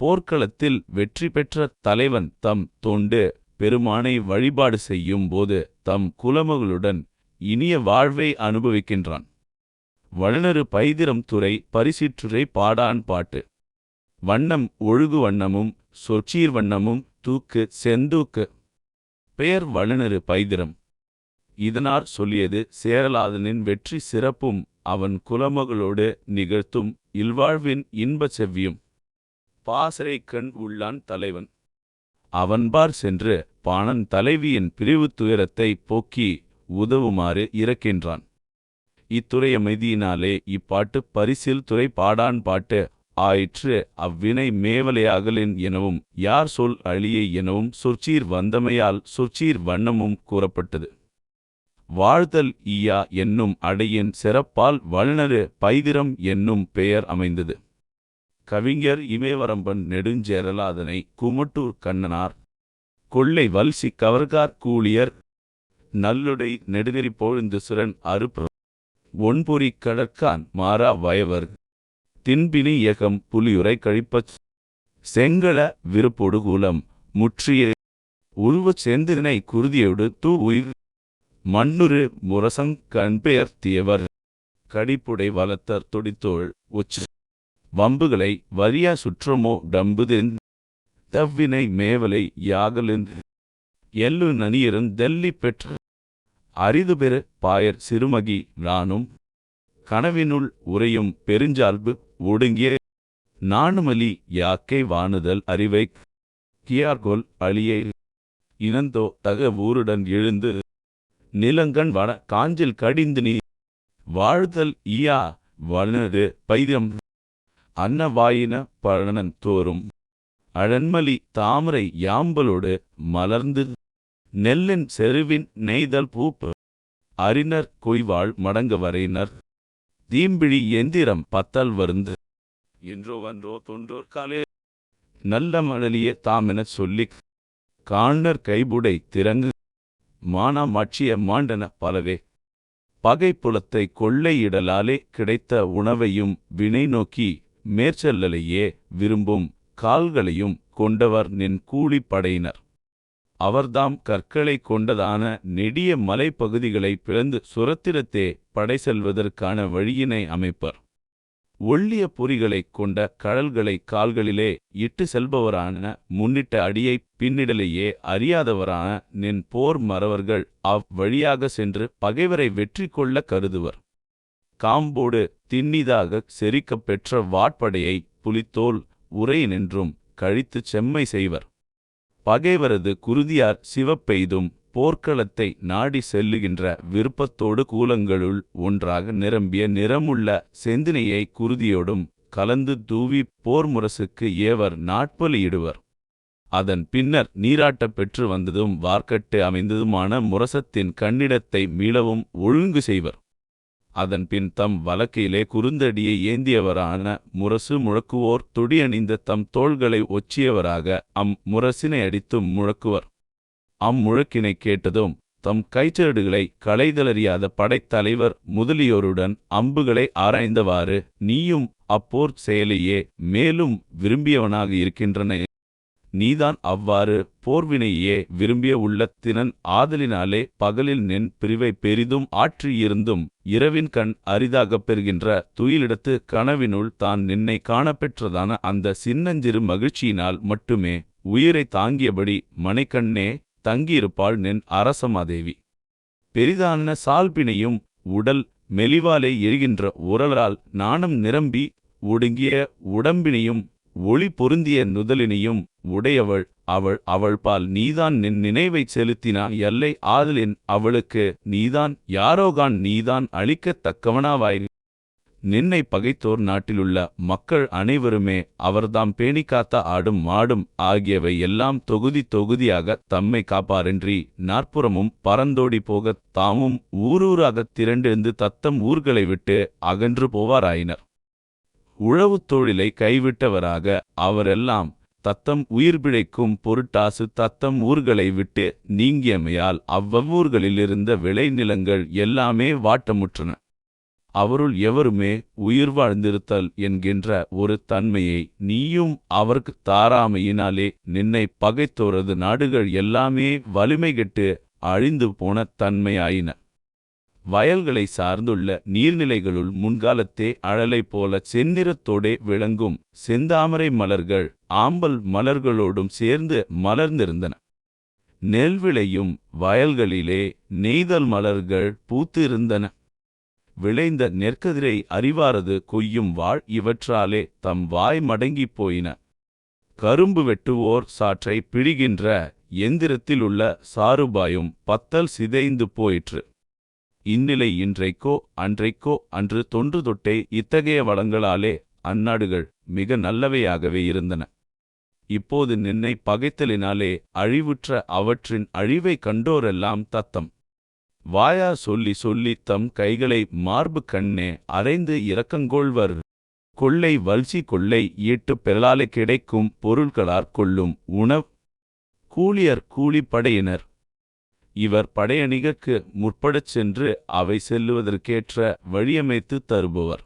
போர்க்களத்தில் வெற்றி பெற்ற தலைவன் தம் தொண்டு பெருமானை வழிபாடு செய்யும் போது தம் குலமகளுடன் இனிய வாழ்வை அனுபவிக்கின்றான். வளனரு பைதிரம் துறை பரிசிற்றுரை பாடான் பாட்டு. வண்ணம் ஒழுகு வண்ணமும் சொற்சீர் வண்ணமும் தூக்கு செந்தூக்கு. பெயர் வளனரு பைதிரம். இதனார் சொல்லியது சேரலாதனின் வெற்றி சிறப்பும் அவன் குலமகளோடு நிகழ்த்தும் இல்வாழ்வின் இன்பச் செவ்வியும். பாசறை கண் உள்ளான் தலைவன். அவன்பார் சென்று பாணன் தலைவியின் பிரிவுத் துயரத்தை போக்கி உதவுமாறு இறக்கின்றான். இத்துறையமைதியினாலே இப்பாட்டு பரிசில் துறை பாடான் பாட்டு ஆயிற்று. அவ்வினை மேவலையாகலின் எனவும் யார் சொல் அழியை எனவும் சொற்சீர் வந்தமையால் சொற்சீர் வண்ணமும் கூறப்பட்டது. வாழ்தல் ஈயா என்னும் அடையின் சிறப்பால் வல்னரு பைதிரம் என்னும் பெயர் அமைந்தது. கவிஞர் இமயவரம்பன் நெடுஞ்சேரலாதனை குமட்டூர் கண்ணனார். கொள்ளை வல்சி கவர்கார் கூலியர். நல்லுடை நெடுநெறி போழுந்து சுரன் அறுப்பு. ஒன்பொறி கடற்கான் மாறா வயவர். தின்பினி இயகம் புலியுரை கழிப்பச். செங்கள விருப்பொடு குலம் முற்றிய. உருவச் செந்தினை குருதியோடு தூ உயிர். மண்ணுரு முரசங் கண்பெயர் தியவர் கடிப்புடை வளத்தர் தொடித்தோள் உச்சு. வம்புகளை வரியா சுற்றமோ டம்புதென் தவ்வினை மேவலை யாகலின் எல்லு நனியரும் தெல்லி பெற்ற அரிது பெரு பாயர் சிறுமகி நானும் கனவினுள் உறையும் பெருஞ்சால்பு ஒடுங்கிய நாணுமலி யாக்கை வாணுதல் அறிவை கியார்கொல் அழியை இனந்தோ தக ஊருடன் எழுந்து நிலங்கண் வட காஞ்சில் கடிந்து நீ வாழ்தல் ஈயா வளனது பைதம் அன்னவாயின பழனன் தோறும் அழன்மலி தாமரை யாம்பலோடு மலர்ந்து நெல்லின் செருவின் நெய்தல் பூப்பு அறிஞர் கொய்வாள் மடங்க வரையினர் தீம்பிழி எந்திரம் பத்தல் வருந்து என்றோ வன்றோ தொன்றோர் காலே நல்ல மழலிய தாமெனச் சொல்லிக் காணர் கைபுடை திறங்கு மானாமாட்சிய மாண்டன பலவே பகைப்புலத்தை கொள்ளையிடலாலே கிடைத்த உணவையும் வினை நோக்கி மேற்செல்லலையே விரும்பும் கால்களையும் கொண்டவர் நின் கூலிப்படையினர் அவர்தாம் கற்களை கொண்டதான நெடிய மலைப்பகுதிகளை பிளந்து சுரத்திரத்தே படை செல்வதற்கான வழியினை அமைப்பர். ஒள்ளிய பொறிகளைக் கொண்ட கடல்களை கால்களிலே இட்டு செல்பவரான முன்னிட்ட அடியை பின்னிடலேயே அறியாதவரான நின் போர் மறவர்கள் அவ்வழியாக சென்று பகைவரை வெற்றி கொள்ள கருதுவர். காம்போடு தின்னிதாகச் செரிக்கப் பெற்ற வாட்படையை புலித்தோல் உறையினின்றும் கழித்துச் செம்மை செய்வர். பகைவரது குருதியார் சிவப்பெய்தும் போர்க்களத்தை நாடி செல்லுகின்ற விருப்பத்தோடு கூலங்களுள் ஒன்றாக நிரம்பிய நிறமுள்ள செந்தினையை குருதியோடும் கலந்து தூவி போர் முரசுக்கு ஏவர் நாட்பலியிடுவர் அதன் பின்னர் நீராட்டப் பெற்று வந்ததும் வார்க்கட்டு அமைந்ததுமான முரசத்தின் கண்ணிடத்தை மீளவும் ஒழுங்கு செய்வர். அதன்பின் தம் வலக்கையிலே குறுந்தடியை ஏந்தியவரான முரசு முழக்குவோர் துடியணிந்த தம் தோள்களை ஒச்சியவராக அம் முரசினை அடித்தும் முழக்குவர். அம் முழக்கினை கேட்டதும் தம் கைச்சேடுகளை களைதலறியாத படைத்தலைவர் முதலியோருடன் அம்புகளை ஆராய்ந்தவாறு நீயும் அப்போர் செயலையே மேலும் விரும்பியவனாக இருக்கின்றன நீதான் அவ்வாறு போர்வினையே விரும்பிய உள்ளத்தினன் ஆதலினாலே பகலில் நின் பிரிவை பெரிதும் ஆற்றியிருந்தும் இரவின் கண் அரிதாகப் பெறுகின்ற துயிலிடத்து கனவினுள் தான் நின்னை காணப்பெற்றதான அந்த சின்னஞ்சிறு மகிழ்ச்சியினால் மட்டுமே உயிரை தாங்கியபடி மனைக்கண்ணே தங்கியிருப்பாள் நின் அரசமாதேவி. பெரிதான சால்பினையும் உடல் மெலிவாலே எரிகின்ற உரலால் நாணம் நிரம்பி ஒடுங்கிய உடம்பினையும் ஒளி பொருந்திய நுதலினையும் உடையவள் அவள் அவள்பால் நீதான் நின் நினைவைச் செலுத்தினா எல்லை ஆதலின் அவளுக்கு நீதான் யாரோகான் நீதான் அழிக்கத் தக்கவனாவாய். நின்னை பகைத்தோர் நாட்டிலுள்ள மக்கள் அனைவருமே அவர்தாம் பேணிக்காத்த ஆடும் மாடும் ஆகியவை எல்லாம் தொகுதி தொகுதியாக தம்மை காப்பாரின்றி நாற்புறமும் பறந்தோடி போகத் தாமும் ஊரூராகத் திரண்டெழுந்து தத்தம் ஊர்களை விட்டு அகன்று போவாராயினர். உழவுத் தொழிலை கைவிட்டவராக அவரெல்லாம் தத்தம் உயிர் பிழைக்கும் பொருட்டாசு தத்தம் ஊர்களை விட்டு நீங்கியமையால் அவ்வவ்வூர்களிலிருந்த விளைநிலங்கள் எல்லாமே வாட்டமுற்றன. அவருள் எவருமே உயிர் வாழ்ந்திருத்தல் என்கின்ற ஒரு தன்மையை நீயும் அவர்க்குத் தாராமையினாலே நின்னை பகைத்தோரது நாடுகள் எல்லாமே வலிமைகெட்டு அழிந்து போன தன்மையாயின. வயல்களை சார்ந்துள்ள நீர்நிலைகளுள் முன்காலத்தே அழலைப் போல செந்நிறத்தோடே விளங்கும் செந்தாமரை மலர்கள் ஆம்பல் மலர்களோடும் சேர்ந்து மலர்ந்திருந்தன. நெல் விளையும் வயல்களிலே நெய்தல் மலர்கள் பூத்திருந்தன. விளைந்த நெற்கதிரை அறிவாரது கொய்யும் வாழ் இவற்றாலே தம் வாய் மடங்கிப் போயின. கரும்பு வெட்டுவோர் சாற்றை பிழிகின்ற எந்திரத்திலுள்ள சாருபாயும் பத்தல் சிதைந்து போயிற்று. இந்நிலை இன்றைக்கோ அன்றைக்கோ அன்று தொன்று தொட்டே இத்தகைய வளங்களாலே அந்நாடுகள் மிக நல்லவையாகவே இருந்தன. இப்போது நின்னை பகைத்தலினாலே அழிவுற்ற அவற்றின் அழிவை கண்டோரெல்லாம் தத்தம். வாயா சொல்லி சொல்லி தம் கைகளை மார்பு கண்ணே அரைந்து இரக்கங்கொள்வர். கொள்ளை வல்சி கொள்ளை ஈட்டு பெறலாலே கிடைக்கும் பொருள்களார் கொள்ளும் உணவ். கூலியர் கூலிப்படையினர் இவர் படையணிகக்கு முற்படச் சென்று அவை செல்லுவதற்கேற்ற வழியமைத்து தருபவர்.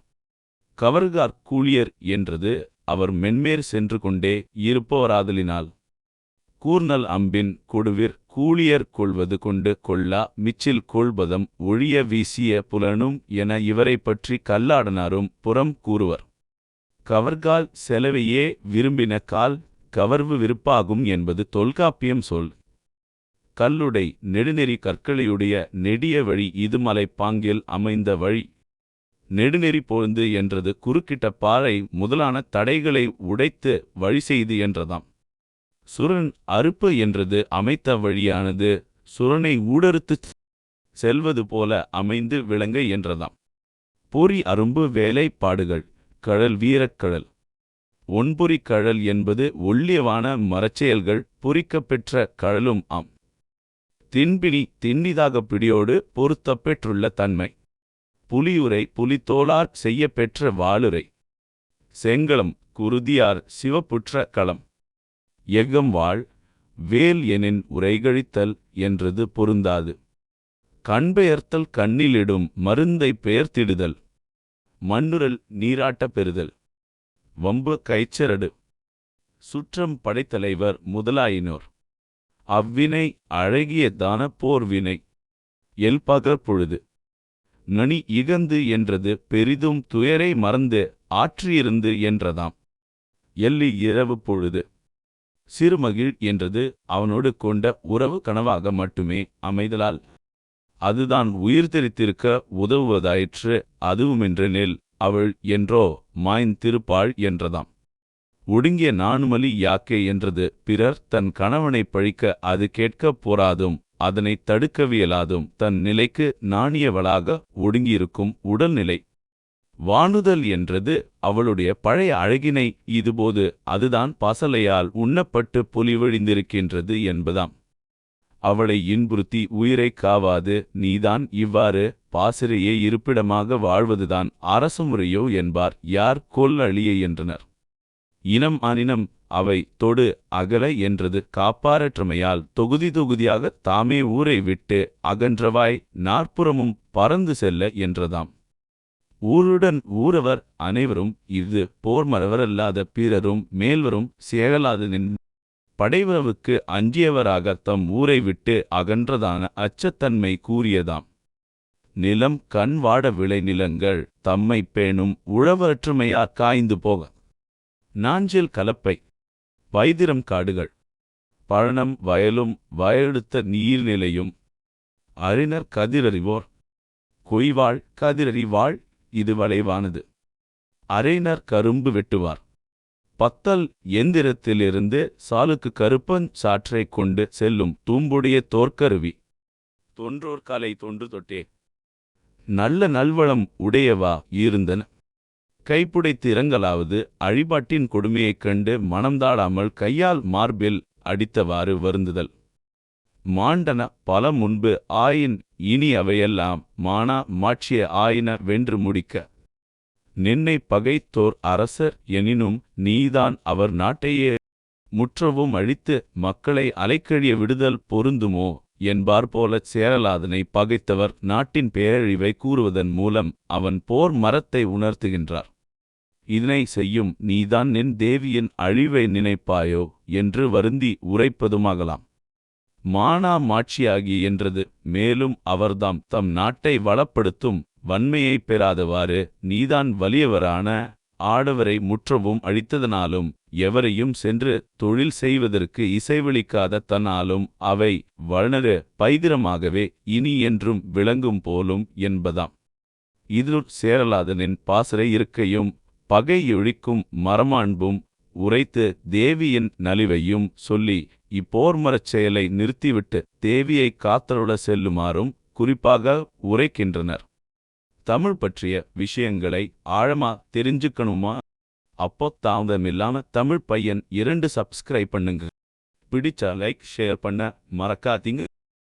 கவர்கார் கூலியர் என்றது அவர் மென்மேற் சென்று கொண்டே இருப்பவராதலினால். கூர்நல் அம்பின் கொடுவிர் கூலியர் கொள்வது கொண்டு கொள்ளா மிச்சில் கொள்பதம் ஒழிய வீசிய புலனும் என இவரைப் பற்றி கல்லாடனாரும் புறம் கூறுவர். கவர்கால் செலவையே விரும்பின கால் கவர்வு விருப்பாகும் என்பது தொல்காப்பியம் சொல். கல்லுடை நெடுநெறி கற்களையுடைய நெடிய வழி இது மலைப்பாங்கில் அமைந்த வழி. நெடுநெறி பொழுந்து என்றது குறுக்கிட்ட பாறை முதலான தடைகளை உடைத்து வழி செய்து என்றதாம். சுரன் அறுப்பு என்றது அமைத்த வழியானது சுரனை ஊடறுத்துச் செல்வது போல அமைந்து விளங்க என்றதாம். பொறி அரும்பு வேலைப்பாடுகள் கழல் வீரக்கழல் ஒன்புரி கழல் என்பது ஒல்லியவான மரச்செயல்கள் பொறிக்கப்பெற்ற கழலும் ஆம். தின்பினி தின்னிதாக பிடியோடு பொருத்தப்பெற்றுள்ள தன்மை. புலியுரை புலித்தோளார் செய்யப்பெற்ற வாளுரை செங்களம் குருதியார் சிவப்புற்ற களம். எகம் வாழ் வேல் எனின் உரைகழித்தல் என்றது பொருந்தாது. கண்பெயர்த்தல் கண்ணிலிடும் மருந்தை பெயர்த்திடுதல். மண்ணுரல் நீராட்ட பெறுதல். வம்பு கைச்சரடு. சுற்றம் படைத்தலைவர் முதலாயினோர். அவ்வினை அழகிய தான போர்வினை எல்பகற் பொழுது. நனி இகந்து என்றது பெரிதும் துயரை மறந்து ஆற்றியிருந்து என்றதாம். எல்லி இரவு பொழுது. சிறுமகிழ் என்றது அவனோடு கொண்ட உறவு கனவாக மட்டுமே அமைதலால். அதுதான் உயிர் தெரித்திருக்க உதவுவதாயிற்று அதுவுமென்றெனில் அவள் என்றோ மாய்ந்திருப்பாள் என்றதாம். ஒடுங்கிய நாணுமலி யாக்கே என்றது. பிறர் தன் கணவனைப் பழிக்க அது கேட்கப் போராதும் அதனைத் தடுக்கவியலாதும் தன் நிலைக்கு நாணியவளாக ஒடுங்கியிருக்கும் உடல்நிலை. வாணுதல் என்றது அவளுடைய பழைய அழகினை இதுபோது அதுதான் பசலையால் உண்ணப்பட்டு பொலிவழிந்திருக்கின்றது என்பதாம். அவளை இன்புறுத்தி உயிரை காவாது நீதான் இவ்வாறு பாசிரையே இருப்பிடமாக வாழ்வதுதான் அரசுமுறையோ என்பார். யார் கொல் அழிய என்றனர். இனம் அனினம் அவை தொடு அகல என்றது. காப்பாரற்றமையால் தொகுதி தொகுதியாக தாமே ஊரை விட்டு அகன்றவாய் நாற்புறமும் பறந்து செல்ல என்றதாம். ஊருடன் ஊரவர் அனைவரும் இது போர்மரவரல்லாத பிறரும் மேல்வரும் சேகலாது நின் படைவரவுக்கு அஞ்சியவராக தம் ஊரை விட்டு அகன்றதான அச்சத்தன்மை கூறியதாம். நிலம் கண் வாட விளை நிலங்கள் தம்மை பேணும் உழவற்றுமையார் காய்ந்து போக நாஞ்சில் கலப்பை வைதிரம் காடுகள் பழனம் வயலும் வயலெடுத்த நீர்நிலையும். அறிஞர் கதிரறிவோர் கொய்வாள் கதிரறிவாள் இது வளைவானது. அரைஞர் கரும்பு வெட்டுவார். பத்தல் எந்திரத்திலிருந்து சாலுக்கு கருப்பன் சாற்றைக் கொண்டு செல்லும் தூம்புடைய தோற்கருவி. தொன்றோர் கலை தொன்று தொட்டே. நல்ல நல்வளம் உடையவா இருந்தன. கைப்புடைத்து இறங்கலாவது அழிபாட்டின் கொடுமையைக் கண்டு மனம்தாடாமல் கையால் மார்பில் அடித்தவாறு வருந்துதல். மாண்டன பல முன்பு ஆயின் இனி அவையெல்லாம் மானா மாட்சிய ஆயின வென்று முடிக்க. நின்னை பகைத்தோர் அரசர் எனினும் நீதான் அவர் நாட்டையே முற்றவும் அழித்து மக்களை அலைக்கழிய விடுதல் பொருந்துமோ என்பார் போலச் சேரலாதனை பகைத்தவர் நாட்டின் பேரழிவை கூறுவதன் மூலம் அவன் போர் மரத்தை உணர்த்துகின்றார். இதனை செய்யும் நீதான் நின் தேவியின் அழிவை நினைப்பாயோ என்று வருந்தி உரைப்பதுமாகலாம். மானா மாட்சியாகி என்றது மேலும் அவர்தாம் தம் நாட்டை வளப்படுத்தும் வன்மையை பெறாதவாறு நீதான் வலியவரான ஆடவரை முற்றவும் அழித்ததனாலும் எவரையும் சென்று தொழில் செய்வதற்கு இசைவளிக்காத தன்னாலும் அவை வளனரு பைதிரமாகவே இனி என்றும் விளங்கும் போலும் என்பதாம். இதுர் சேரலாதனின் பாசறை இருக்கையும் பகை ஒழிக்கும் மரமாண்பும் உரைத்து தேவியின் நலிவையும் சொல்லி இப்போர்மரச் செயலை நிறுத்திவிட்டு தேவியை காத்தருள செல்லுமாறும் குறிப்பாக உரைக்கின்றனர். தமிழ் பற்றிய விஷயங்களை ஆழமா தெரிஞ்சுக்கணுமா? அப்போ தாமதமில்லாம தமிழ் பையன் இரண்டு சப்ஸ்கிரைப் பண்ணுங்க. பிடிச்சா லைக் ஷேர் பண்ண மறக்காதீங்க.